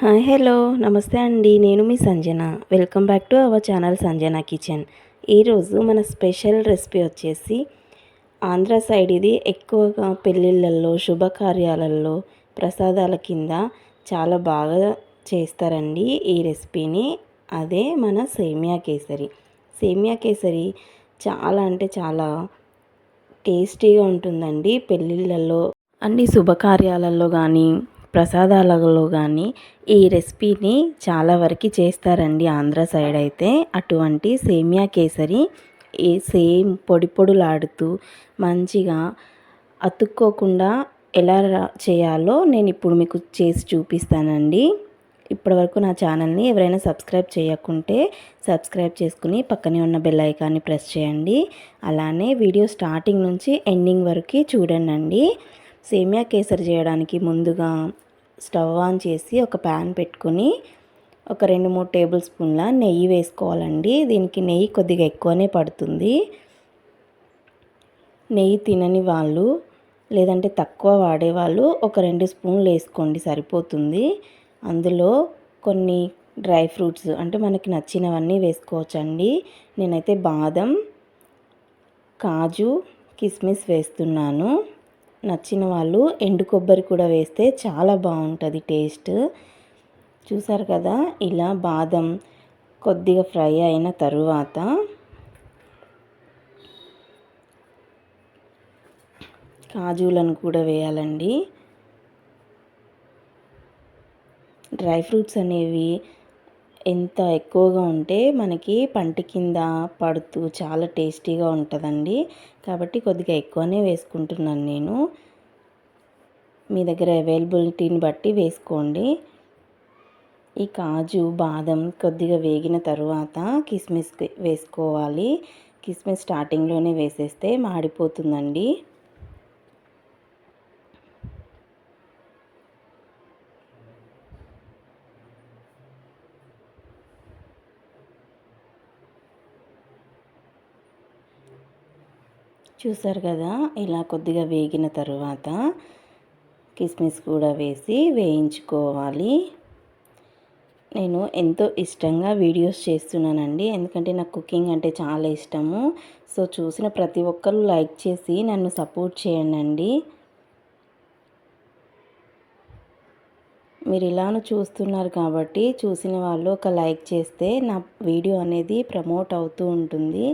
Hi hello. నమస్తే అండి. నేను మీ Sanjana. Welcome back to our channel Sanjana kitchen. ఈరోజు మన స్పెషల్ రెసిపీ వచ్చేసి ఆంధ్ర సైడ్ ఇది ఎక్కువగా పెళ్ళిళ్ళల్లో శుభకార్యాలలో ప్రసాదాల కింద చాలా బాగా చేస్తారండి ఈ రెసిపీని. అదే మన సేమియా కేసరి. సేమియా కేసరి చాలా అంటే చాలా టేస్టీగా ఉంటుందండి పెళ్ళిళ్ళల్లో. అన్ని శుభకార్యాలలో కానీ ప్రసాదాలలో కానీ ఈ రెసిపీని చాలా వరకు చేస్తారండి ఆంధ్ర సైడ్ అయితే. అటువంటి సేమియా కేసరి ఈ సేమ్ పొడి పొడులాడుతూ మంచిగా అతుక్కోకుండా ఎలా చేయాలో నేను ఇప్పుడు మీకు చేసి చూపిస్తానండి. ఇప్పటివరకు నా ఛానల్ని ఎవరైనా సబ్స్క్రైబ్ చేయకుంటే సబ్స్క్రైబ్ చేసుకుని పక్కనే ఉన్న బెల్ ఐకాన్ని ప్రెస్ చేయండి. అలానే వీడియో స్టార్టింగ్ నుంచి ఎండింగ్ వరకు చూడండి సేమియా కేసరి చేయడానికి ముందుగా స్టవ్ ఆన్ చేసి ఒక ప్యాన్ పెట్టుకొని ఒక రెండు మూడు టేబుల్ స్పూన్ల నెయ్యి వేసుకోవాలండి. దీనికి నెయ్యి కొద్దిగా ఎక్కువనే పడుతుంది. నెయ్యి తినని వాళ్ళు లేదంటే తక్కువ వాడేవాళ్ళు ఒక రెండు స్పూన్లు వేసుకోండి సరిపోతుంది. అందులో కొన్ని డ్రై ఫ్రూట్స్ అంటే మనకి నచ్చినవన్నీ వేసుకోవచ్చండి. నేనైతే బాదం కాజు కిస్మిస్ వేస్తున్నాను. నచ్చిన వాళ్ళు ఎండు కొబ్బరి కూడా వేస్తే చాలా బాగుంటుంది టేస్ట్. చూసారు కదా ఇలా బాదం కొద్దిగా ఫ్రై అయిన తరువాత కాజులను కూడా వేయాలండి. డ్రై ఫ్రూట్స్ అనేవి ఎంత ఎక్కువగా ఉంటే మనకి పంట కింద పడుతూ చాలా టేస్టీగా ఉంటుందండి. కాబట్టి కొద్దిగా ఎక్కువనే వేసుకుంటున్నాను నేను. మీ దగ్గర అవైలబిలిటీని బట్టి వేసుకోండి. ఈ కాజు బాదం కొద్దిగా వేగిన తర్వాత కిస్మిస్ వేసుకోవాలి. కిస్మిస్ స్టార్టింగ్లోనే వేసేస్తే మాడిపోతుందండి. చూసారు కదా ఇలా కొద్దిగా వేగిన తరువాత కిస్మిస్ కూడా వేసి వేయించుకోవాలి. నేను ఎంతో ఇష్టంగా వీడియోస్ చేస్తున్నానండి. ఎందుకంటే నాకు కుకింగ్ అంటే చాలా ఇష్టము. సో చూసిన ప్రతి ఒక్కరు లైక్ చేసి నన్ను సపోర్ట్ చేయండి మీరు ఇలాను చూస్తున్నారు కాబట్టి చూసిన వాళ్ళు ఒక లైక్ చేస్తే నా వీడియో అనేది ప్రమోట్ అవుతూ ఉంటుంది.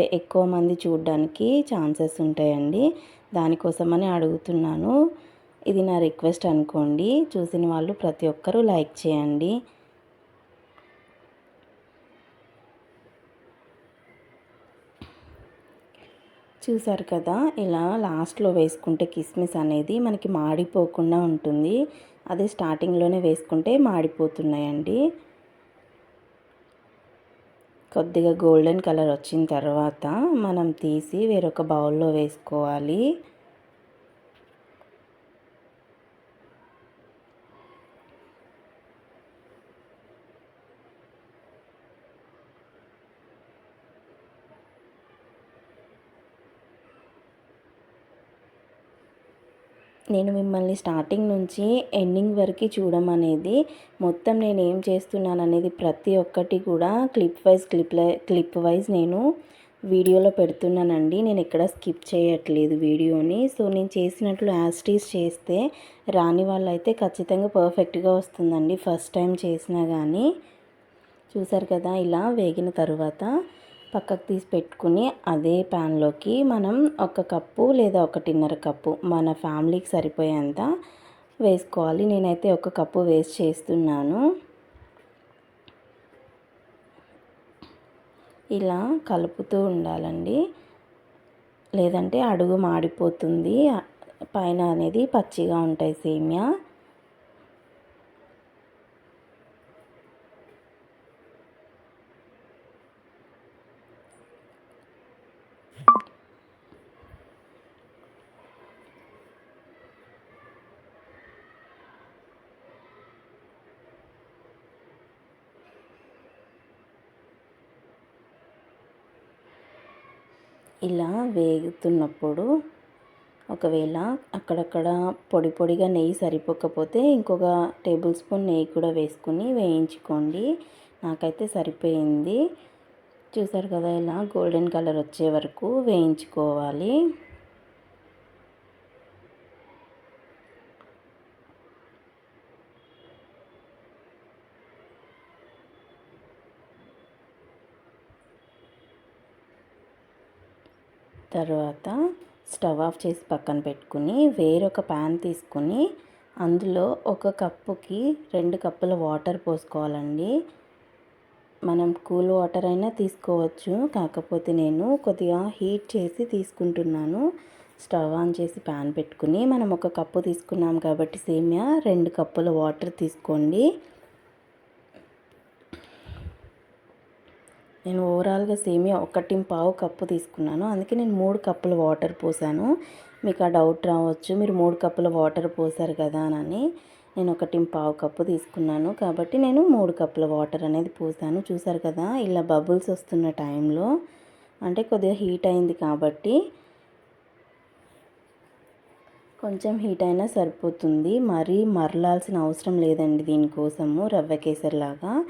ఎక్కువ మంది చూడడానికి ఛాన్సెస్ ఉంటాయండి. దానికోసమని అడుగుతున్నాను. ఇది నా రిక్వెస్ట్ అనుకోండి. చూసిన వాళ్ళు ప్రతి ఒక్కరూ లైక్ చేయండి. చూసారు కదా ఇలా లాస్ట్లో వేసుకుంటే కిస్మిస్ అనేది మనకి మాడిపోకుండా ఉంటుంది. అదే స్టార్టింగ్లోనే వేసుకుంటే మాడిపోతున్నాయండి. కొద్దిగా గోల్డెన్ కలర్ వచ్చిన తర్వాత మనం తీసి వేరొక బౌల్లో వేసుకోవాలి. నేను మిమ్మల్ని స్టార్టింగ్ నుంచి ఎండింగ్ వరకు చూడమనేది మొత్తం నేను ఏం చేస్తున్నాను అనేది ప్రతి ఒక్కటి కూడా clip wise clip clip wise నేను వీడియోలో పెడుతున్నానండి. నేను ఎక్కడ స్కిప్ చేయట్లేదు వీడియోని. సో నేను చేసినట్లు యాస్టీస్ చేస్తే రాని వాళ్ళైతే ఖచ్చితంగా పర్ఫెక్ట్గా వస్తుందండి. ఫస్ట్ టైం చేసినా కానీ చూసారు కదా ఇలా వేగిన తర్వాత పక్కకు తీసి పెట్టుకుని అదే ప్యాన్లోకి మనం ఒక కప్పు లేదా ఒకటిన్నర కప్పు మన ఫ్యామిలీకి సరిపోయేంత వేసుకోవాలి. నేనైతే ఒక కప్పు వేస్ట్ చేస్తున్నాను. ఇలా కలుపుతూ ఉండాలండి. లేదంటే అడుగు మాడిపోతుంది. పైన అనేది పచ్చిగా ఉంటాయి సేమియా. ఇలా వేగుతున్నప్పుడు ఒకవేళ అక్కడక్కడ పొడి పొడిగా నెయ్యి సరిపోకపోతే ఇంకొక టేబుల్ స్పూన్ నెయ్యి కూడా వేసుకుని వేయించుకోండి. నాకైతే సరిపోయింది. చూసారు కదా ఇలా గోల్డెన్ కలర్ వచ్చే వరకు వేయించుకోవాలి. తర్వాత స్టవ్ ఆఫ్ చేసి పక్కన పెట్టుకుని వేరొక ప్యాన్ తీసుకుని అందులో ఒక కప్పుకి రెండు కప్పుల వాటర్ పోసుకోవాలండి. మనం కూల్ వాటర్ అయినా తీసుకోవచ్చు. కాకపోతే నేను కొద్దిగా హీట్ చేసి తీసుకుంటున్నాను. స్టవ్ ఆన్ చేసి ప్యాన్ పెట్టుకుని మనం ఒక కప్పు తీసుకున్నాం కాబట్టి సేమియా రెండు కప్పుల వాటర్ తీసుకోండి. నేను ఓవరాల్గా సేమియా ఒకటి పావు కప్పు తీసుకున్నాను. అందుకే నేను మూడు కప్పుల వాటర్ పోసాను. మీకు ఆ డౌట్ రావచ్చు మీరు మూడు కప్పుల వాటర్ పోసారు కదా అని నేను ఒకటి పావు కప్పు తీసుకున్నాను. కాబట్టి నేను మూడు కప్పుల వాటర్ అనేది పోసాను. చూసారు కదా ఇలా బబుల్స్ వస్తున్న టైంలో. అంటే కొద్దిగా హీట్ అయింది కాబట్టి కొంచెం హీట్ అయినా సరిపోతుంది. మరీ మరలాల్సిన అవసరం లేదండి దీనికోసము రవ్వ కేసరిలాగా.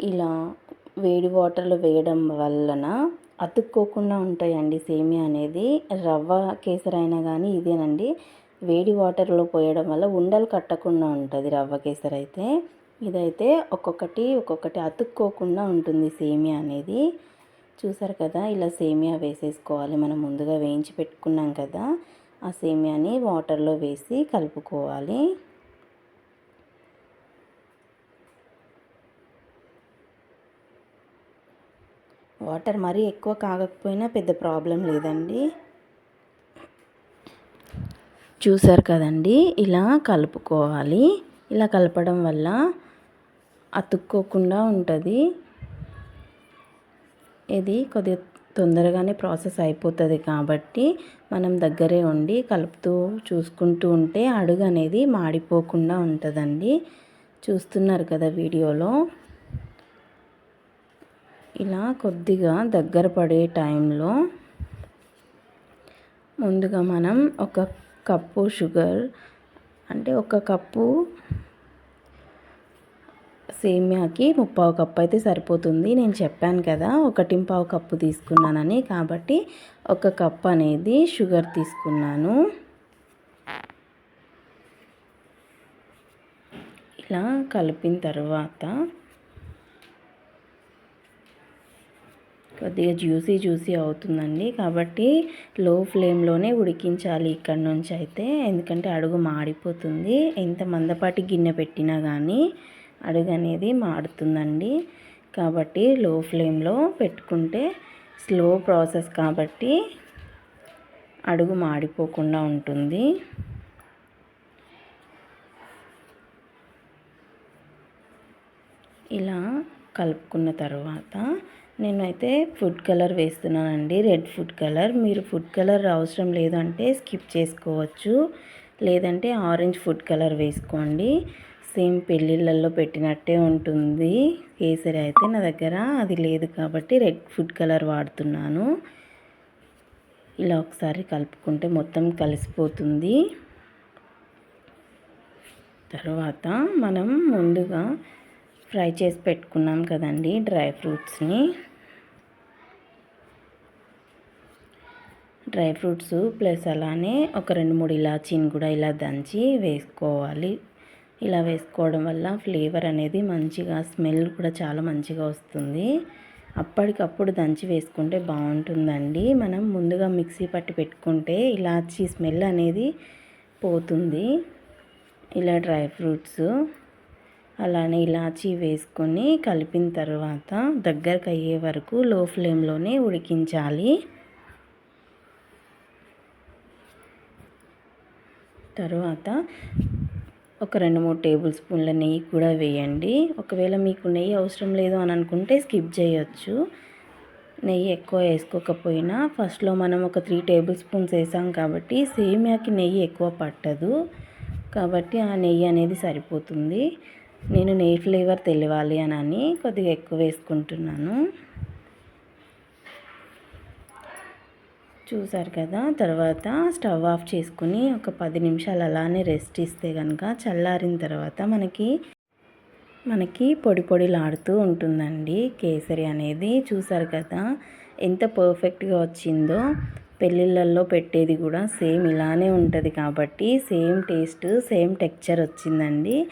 ఇలా వేడి వాటర్లో వేయడం వలన అతుక్కోకుండా ఉంటాయండి సేమియా అనేది. రవ్వ కేసరైనా కానీ ఇదేనండి. వేడి వాటర్లో పోయడం వల్ల ఉండలు కట్టకుండా ఉంటుంది రవ్వ కేసరి అయితే. ఇదైతే ఒక్కొక్కటి ఒక్కొక్కటి అతుక్కోకుండా ఉంటుంది సేమియా అనేది. చూసారు కదా ఇలా సేమియా వేసేసుకోవాలి. మనం ముందుగా వేయించి పెట్టుకున్నాం కదా ఆ సేమియాని వాటర్లో వేసి కలుపుకోవాలి. వాటర్ మరీ ఎక్కువ కాగకపోయినా పెద్ద ప్రాబ్లం లేదండి. చూసారు కదండి ఇలా కలుపుకోవాలి. ఇలా కలపడం వల్ల అతుక్కోకుండా ఉంటుంది. ఇది కొద్దిగా తొందరగానే ప్రాసెస్ అయిపోతుంది కాబట్టి మనం దగ్గరే ఉండి కలుపుతూ చూసుకుంటూ ఉంటే అడుగు అనేది మాడిపోకుండా ఉంటుందండి. చూస్తున్నారు కదా వీడియోలో. ఇలా కొద్దిగా దగ్గర పడే టైంలో ముందుగా మనం ఒక కప్పు షుగర్ అంటే ఒక కప్పు సేమ్యాకి ముప్పావు కప్పు అయితే సరిపోతుంది. నేను చెప్పాను కదా ఒకటి పావు కప్పు తీసుకున్నానని. కాబట్టి ఒక కప్ అనేది షుగర్ తీసుకున్నాను. ఇలా కలిపిన తర్వాత కొద్దిగా జ్యూసీ జ్యూసీ అవుతుందండి. కాబట్టి లో ఫ్లేమ్లోనే ఉడికించాలి ఇక్కడ నుంచి అయితే. ఎందుకంటే అడుగు మాడిపోతుంది. ఎంత మందపాటి గిన్నె పెట్టినా కానీ అడుగు అనేది మాడుతుందండి. కాబట్టి లో ఫ్లేమ్లో పెట్టుకుంటే స్లో ప్రాసెస్ కాబట్టి అడుగు మాడిపోకుండా ఉంటుంది. ఇలా కలుపుకున్న తర్వాత నేనైతే ఫుడ్ కలర్ వేస్తున్నానండి. Red food colour. మీరు ఫుడ్ కలర్ అవసరం లేదంటే స్కిప్ చేసుకోవచ్చు. లేదంటే ఆరెంజ్ ఫుడ్ కలర్ వేసుకోండి. సేమ్ పెళ్ళిళ్ళల్లో పెట్టినట్టే ఉంటుంది. కేసరి అయితే నా దగ్గర అది లేదు కాబట్టి రెడ్ ఫుడ్ కలర్ వాడుతున్నాను. ఇలా ఒకసారి కలుపుకుంటే మొత్తం కలిసిపోతుంది. తర్వాత మనం ముందుగా ఫ్రై చేసి పెట్టుకున్నాం కదండి డ్రై ఫ్రూట్స్ని. డ్రై ఫ్రూట్స్ ప్లస్ అలానే ఒక రెండు మూడు ఇలాచీని కూడా ఇలా దంచి వేసుకోవాలి. ఇలా వేసుకోవడం వల్ల ఫ్లేవర్ అనేది మంచిగా స్మెల్ కూడా చాలా మంచిగా వస్తుంది. అప్పటికప్పుడు దంచి వేసుకుంటే బాగుంటుందండి. మనం ముందుగా మిక్సీ పట్టి పెట్టుకుంటే ఇలాచీ స్మెల్ అనేది పోతుంది. ఇలా డ్రై ఫ్రూట్స్ అలానే ఇలాచీ వేసుకొని కలిపిన తర్వాత దగ్గరకు అయ్యే వరకు లో ఫ్లేమ్లోనే ఉడికించాలి. తర్వాత ఒక రెండు మూడు టేబుల్ స్పూన్ల నెయ్యి కూడా వేయండి. ఒకవేళ మీకు నెయ్యి అవసరం లేదు అని అనుకుంటే స్కిప్ చేయొచ్చు. నెయ్యి ఎక్కువ వేసుకోకపోయినా ఫస్ట్లో మనం ఒక త్రీ టేబుల్ స్పూన్స్ వేసాం కాబట్టి సేమియాకి నెయ్యి ఎక్కువ పట్టదు. కాబట్టి ఆ నెయ్యి అనేది సరిపోతుంది. నేను నెయ్యి ఫ్లేవర్ తెలియాలి అని కొద్దిగా ఎక్కువ వేసుకుంటున్నాను. చూసారు కదా? తర్వాత స్టవ్ ఆఫ్ చేసుకుని ఒక పది నిమిషాలు అలానే రెస్ట్ ఇస్తే కనుక చల్లారిన తర్వాత మనకి మనకి పొడి పొడిలాడుతూ ఉంటుందండి. కేసరి అనేది చూసారు కదా? ఎంత పర్ఫెక్ట్గా వచ్చిందో. పెళ్ళిళ్ళల్లో పెట్టేది కూడా సేమ్ ఇలానే ఉంటుంది కాబట్టి సేమ్ టేస్ట్ సేమ్ టెక్చర్ వచ్చిందండి.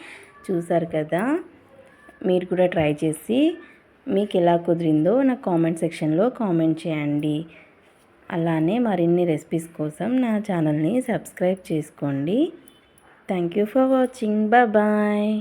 చూసారు కదా? మీరు కూడా ట్రై చేసి మీకు ఎలా కుదిరిందో నాకు కామెంట్ సెక్షన్లో కామెంట్ చేయండి. అలానే మరిన్ని రెసిపీస్ కోసం నా ఛానల్ని సబ్స్క్రైబ్ చేసుకోండి. Thank you for watching. Bye